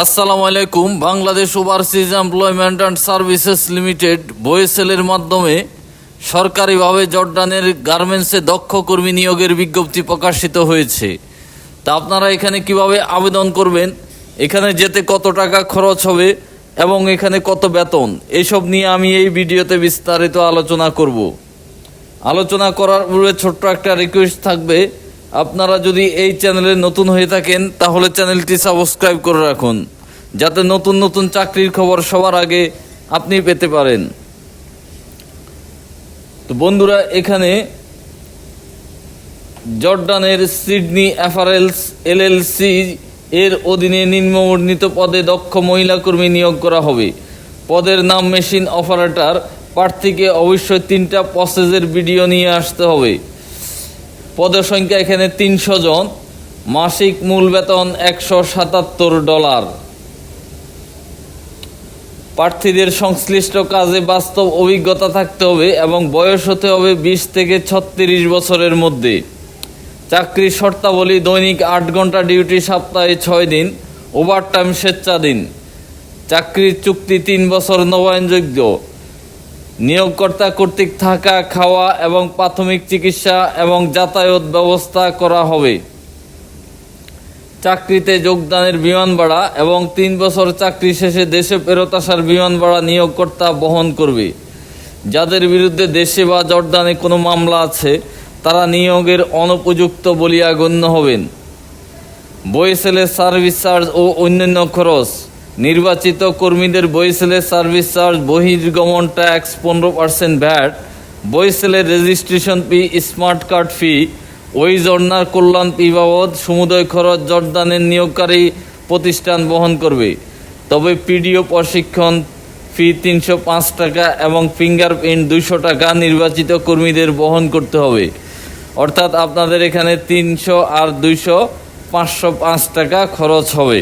আসসালামু আলাইকুম। Bangladesh overseas employment and services limited বয়েসেলের মাধ্যমে সরকারিভাবে জর্ডানের গার্মেন্টসে দক্ষ কর্মী নিয়োগের বিজ্ঞপ্তি প্রকাশিত হয়েছে। তা আপনারা এখানে কীভাবে আবেদন করবেন? এখানে যেতে কত টাকা খরচ হবে এবং এখানে কত বেতন? এইসব নিয়ে আমি এই ভিডিওতে বিস্তারিত আলোচনা করব। আলোচনা করার পূর্বে ছোট্ট একটা রিকোয়েস্ট থাকবে। আপনারা যদি এই চ্যানেলে নতুন হয়ে থাকেন, তাহলে চ্যানেলটি সাবস্ক্রাইব করে রাখুন, যাতে নতুন নতুন চাকরির খবর সবার আগে আপনি পেতে পারেন। তো বন্ধুরা, এখানে জর্ডানের সিডনি অ্যাফারেলস এলএলসি এর অধীনে নিম্নবর্ণিত পদে দক্ষ মহিলা কর্মী নিয়োগ করা হবে। পদের নাম মেশিন অপারেটর, প্রার্থীকে অবশ্যই তিনটা প্রসেসের ভিডিও নিয়ে আসতে হবে। পদের সংখ্যা এখানে তিনশো জন। মাসিক মূল বেতন একশো সাতাত্তর ডলার। প্রার্থীদের সংশ্লিষ্ট কাজে বাস্তব অভিজ্ঞতা থাকতে হবে এবং বয়স হতে হবে বিশ থেকে ছত্রিশ বছরের মধ্যে। চাকরির শর্তাবলী দৈনিক আট ঘণ্টা ডিউটি সপ্তাহে ছয় দিন, ওভারটাইম স্বেচ্ছাধীন। চাকরির চুক্তি তিন বছর নবায়নযোগ্য। নিয়োগকর্তা কর্তৃক থাকা, খাওয়া এবং প্রাথমিক চিকিৎসা এবং যাতায়াত ব্যবস্থা করা হবে। চাকরিতে যোগদানের বিমান ভাড়া এবং তিন বছর চাকরি শেষে দেশে ফেরত আসার বিমান ভাড়া নিয়োগকর্তা বহন করবে। যাদের বিরুদ্ধে দেশে বা জর্দানে কোনো মামলা আছে, তারা নিয়োগের অনুপযুক্ত বলিয়া গণ্য হবেন। বইসেলের সার্ভিস চার্জ ও অন্যান্য খরচ। নির্বাচিত কর্মীদের বইসেলের সার্ভিস চার্জ বহির্গমন ট্যাক্স পনেরো percent VAT বইসেলের registration fee, smart card fee, ওই জর্নার কল্যাণ ফি বাবদ সমুদয় খরচ জর্দানের নিয়োগকারী প্রতিষ্ঠান বহন করবে। তবে পিডিও প্রশিক্ষণ ফি তিনশো পাঁচ টাকা এবং ফিঙ্গারপ্রিন্ট দুইশো টাকা নির্বাচিত কর্মীদের বহন করতে হবে। অর্থাৎ আপনাদের এখানে তিনশো আর দুইশো পাঁচশো পাঁচ টাকা খরচ হবে।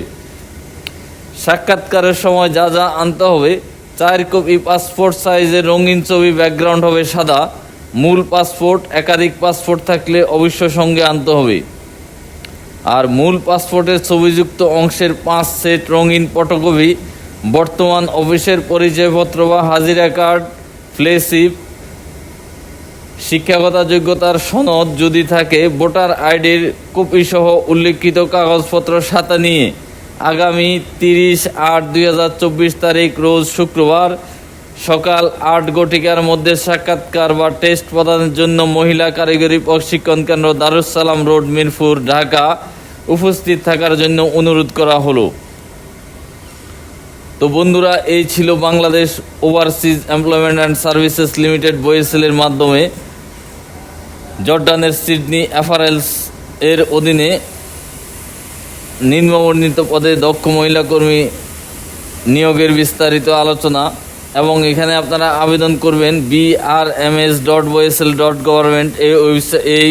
সাক্ষাৎকারের সময় যা যা আনতে হবে, চার কপি পাসপোর্ট সাইজের রঙিন ছবি ব্যাকগ্রাউন্ড হবে সাদা। মূল পাসপোর্ট একাধিক পাসপোর্ট থাকলে অবশ্যই সঙ্গে আনতে হবে। আর মূল পাসপোর্টের ছবিযুক্ত অংশের পাঁচ সেট রঙিন ফটোকপি বর্তমান অফিসের পরিচয়পত্র বা হাজিরা কার্ড ফ্লেশিপ শিক্ষাগত যোগ্যতার সনদ যদি থাকে, ভোটার আইডির কপিসহ উল্লেখিত কাগজপত্র সাথে নিয়ে। আগামী তিরিশ আট দুই হাজার চব্বিশ তারিখ রোজ শুক্রবার সকাল আট ঘটিকার মধ্যে সাক্ষাৎকার বা টেস্ট প্রদানের জন্য মহিলা কারিগরি প্রশিক্ষণ কেন্দ্র দারুসালাম রোড, মিরপুর, ঢাকা উপস্থিত থাকার জন্য অনুরোধ করা হলো। তো বন্ধুরা, এই ছিল Bangladesh overseas employment and services limited বয়েসেলের মাধ্যমে জর্ডানের সিডনি অ্যাফারেলস এর অধীনে নিম্নবর্ণিত পদে দক্ষ মহিলা কর্মী নিয়োগের বিস্তারিত আলোচনা এবং এখানে আপনারা আবেদন করবেন BRMS dot BOESL dot government এই ওয়েবসাইট এই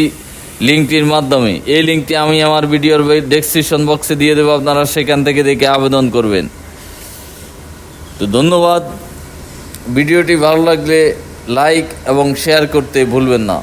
লিঙ্কটির মাধ্যমে। এই লিঙ্কটি আমি আমার ভিডিওর ডেসক্রিপশন বক্সে দিয়ে দেবো, আপনারা সেখান থেকে দেখে আবেদন করবেন। তো ধন্যবাদ। ভিডিওটি ভালো লাগলে লাইক এবং শেয়ার করতে ভুলবেন না।